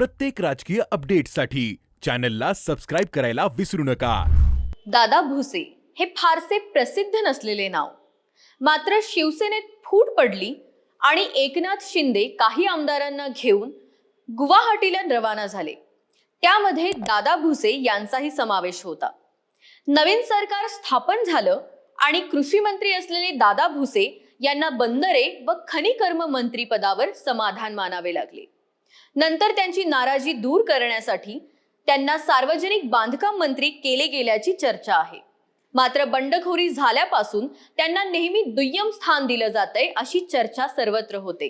प्रत्येक राजकीय अपडेटसाठी चॅनलला सबस्क्राईब करायला विसरू नका. दादा भुसे हे फारसे प्रसिद्ध नसलेले नाव. मात्र शिवसेनेत फूट पडली आणि एकनाथ शिंदे काही आमदारांना घेऊन गुवाहाटीला रवाना झाले. त्यामध्ये दादा भुसे यांचाही समावेश होता. नवीन सरकार स्थापन झालं आणि कृषी मंत्री असलेले दादा भुसे यांना बंदरे व खनिकर्म मंत्री पदावर समाधान मानावे लागले. नंतर त्यांची नाराजी दूर करण्यासाठी त्यांना सार्वजनिक बांधकाम मंत्री केले गेल्याची चर्चा आहे. मात्र बंडखोरी झाल्यापासून त्यांना नेहमी दुय्यम स्थान दिलं जातंय अशी चर्चा सर्वत्र होते.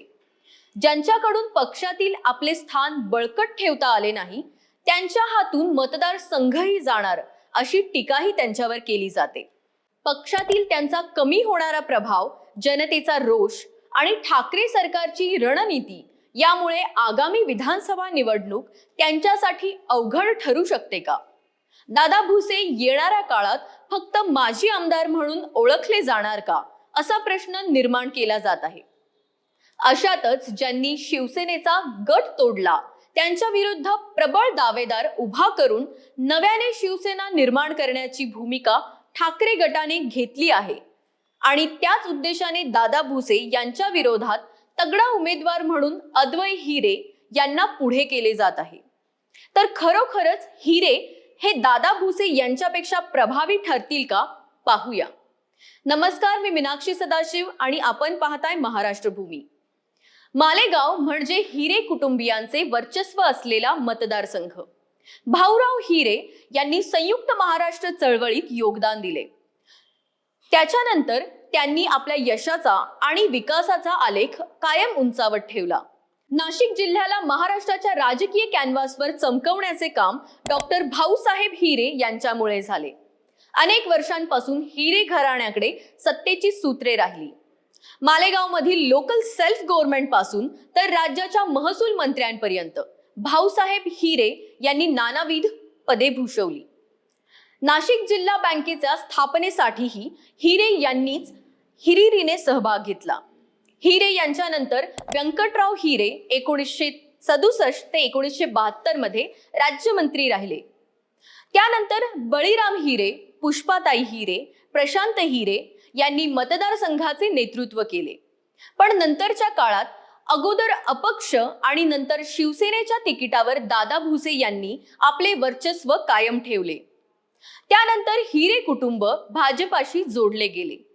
ज्यांच्याकडून पक्षातील आपले स्थान बळकट ठेवता आले नाही त्यांच्या हातून मतदार संघही जाणार अशी टीकाही त्यांच्यावर केली जाते. पक्षातील त्यांचा कमी होणारा प्रभाव जनतेचा रोष आणि ठाकरे सरकारची रणनीती यामुळे आगामी विधानसभा निवडणूक त्यांच्यासाठी अवघड ठरू शकते का? दादा भुसे येणाऱ्या काळात फक्त माजी आमदार म्हणून ओळखले जाणार का? असा प्रश्न निर्माण केला जात आहे. अशातच ज्यांनी शिवसेनेचा गट तोडला त्यांच्या विरुद्ध प्रबळ दावेदार उभा करून नव्याने शिवसेना निर्माण करण्याची भूमिका ठाकरे गटाने घेतली आहे. आणि त्याच उद्देशाने दादा भुसे यांच्या विरोधात तगडा उमेदवार म्हणून अद्वय हिरे यांना पुढे केले जात आहे. तर खरोखरच हिरे हे दादा भुसे यांच्यापेक्षा प्रभावी ठरतील का? पाहूया. नमस्कार मी मीनाक्षी सदाशिव आणि आपण पाहताय महाराष्ट्र भूमी मालेगाव म्हणजे हिरे कुटुंबियांचे वर्चस्व असलेला मतदारसंघ. भाऊराव हिरे यांनी संयुक्त महाराष्ट्र चळवळीत योगदान दिले. त्याच्यानंतर त्यांनी आपल्या यशाचा आणि विकासाचा आलेख कायम उंचावत ठेवला. नाशिक जिल्ह्याला महाराष्ट्राच्या राजकीय कॅनव्हासवर चमकवण्याचे काम डॉक्टर भाऊसाहेब हिरे यांच्यामुळे झाले. अनेक वर्षांपासून हिरे घराण्याकडे सत्तेची सूत्रे राहिली. मालेगावमधील लोकल सेल्फ गव्हर्नमेंटपासून तर राज्याच्या महसूल मंत्र्यांपर्यंत भाऊसाहेब हिरे यांनी नानाविध पदे भूषवली. नाशिक जिल्हा बँकेच्या स्थापनेसाठीही हिरे यांनीच हिरिरीने सहभाग घेतला. हिरे यांच्यानंतर व्यंकटराव हिरे एकोणीसशे सदुसष्ट ते एकोणीसशे बहात्तरमध्ये राज्यमंत्री राहिले. त्यानंतर बळीराम हिरे पुष्पाताई हिरे प्रशांत हिरे यांनी मतदारसंघाचे नेतृत्व केले. पण नंतरच्या काळात अगोदर अपक्ष आणि नंतर शिवसेनेच्या तिकिटावर दादा भुसे यांनी आपले वर्चस्व कायम ठेवले. त्यानंतर हिरे कुटुंब भाजपाशी जोडले गेले.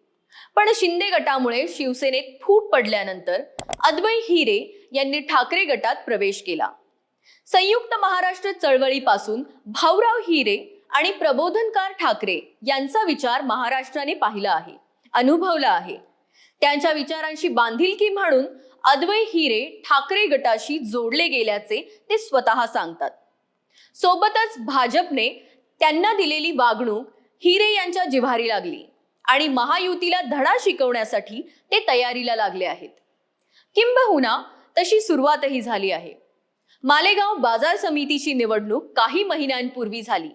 पण शिंदे गटामुळे शिवसेनेत फूट पडल्यानंतर अद्वै हिरे यांनी ठाकरे गटात प्रवेश केला. संयुक्त महाराष्ट्र चळवळीपासून भाऊराव हिरे आणि प्रबोधनकार ठाकरे यांचा विचार महाराष्ट्राने पाहिला आहे अनुभवला आहे. त्यांच्या विचारांशी बांधिलकी म्हणून अद्वै हिरे ठाकरे गटाशी जोडले गेल्याचे ते स्वतः सांगतात. सोबतच भाजपने त्यांना दिलेली वागणूक हिरे यांच्या जिव्हारी लागली. आणि महायुतीला धडा शिकवण्यासाठी ते तयारीला लागले आहेत. किंबहुना तशी सुरुवातही झाली आहे. मालेगाव बाजार समितीची निवडणूक काही महिन्यांपूर्वी झाली.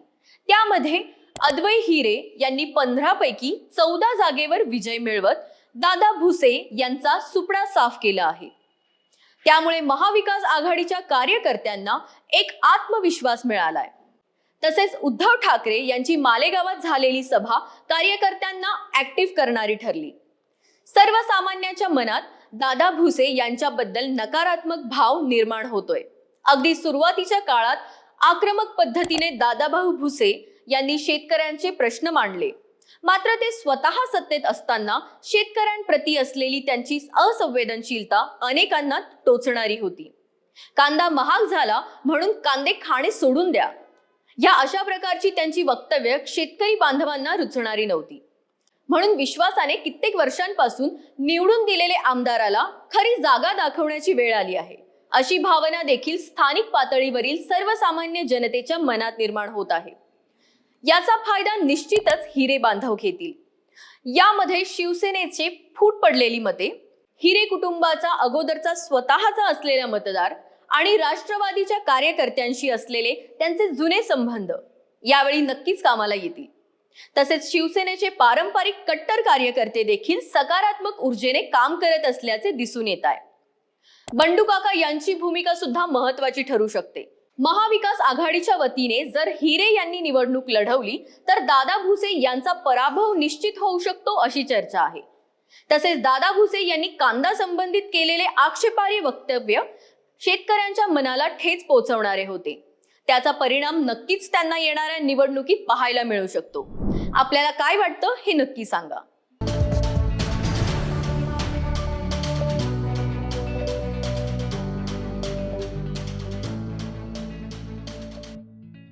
त्यामध्ये अद्वै हिरे यांनी पंधरा पैकी चौदा जागेवर विजय मिळवत दादा भुसे यांचा सुपडा साफ केला आहे. त्यामुळे महाविकास आघाडीच्या कार्यकर्त्यांना एक आत्मविश्वास मिळालाय. तसेच उद्धव ठाकरे यांची मालेगावात झालेली सभा कार्यकर्त्यांना ऍक्टिव्ह करणारी ठरली. सर्वसामान्याच्या मनात दादा भुसे यांच्याबद्दल नकारात्मक भाव निर्माण होतोय. अगदी सुरुवातीच्या काळात आक्रमक पद्धतीने दादाभाऊ भुसे यांनी शेतकऱ्यांचे प्रश्न मांडले. मात्र ते स्वतः सत्तेत असताना शेतकऱ्यांप्रती असलेली त्यांची असंवेदनशीलता अनेकांना टोचणारी होती. कांदा महाग झाला म्हणून कांदे खाणे सोडून द्या. या अशा प्रकारची त्यांची वक्तव्य शेतकरी बांधवांना रुचणारी नव्हती. म्हणून विश्वासाने कित्येक वर्षांपासून निवडून दिलेले आमदाराला खरी जागा दाखवण्याची वेळ आली आहे. अशी भावना देखील स्थानिक पातळीवरील सर्वसामान्य जनतेच्या मनात निर्माण होत आहे. याचा फायदा निश्चितच हिरे बांधव घेतील. यामध्ये शिवसेनेचे फूट पडलेली मते हिरे कुटुंबाचा अगोदरचा स्वतःचा असलेला मतदार आणि राष्ट्रवादीच्या कार्यकर्त्यांशी असलेले त्यांचे जुने संबंध यावेळी नक्कीच कामाला येतील. तसेच शिवसेनेचे पारंपरिक कट्टर कार्यकर्ते देखील सकारात्मक ऊर्जेने काम करत असल्याचे दिसून येत आहे. बंडू काका यांची भूमिका सुद्धा महत्वाची ठरू शकते. महाविकास आघाडीच्या वतीने जर हिरे यांनी निवडणूक लढवली तर दादा भुसे यांचा पराभव निश्चित होऊ शकतो अशी चर्चा आहे. तसेच दादा भुसे यांनी कांदा संबंधित केलेले आक्षेपार्ह वक्तव्य शेतकऱ्यांच्या मनाला ठेच पोहोचवणारे होते. त्याचा परिणाम नक्कीच त्यांना येणाऱ्या निवडणुकीत पाहायला मिळू शकतो. आपल्याला काय वाटतं हे नक्की सांगा.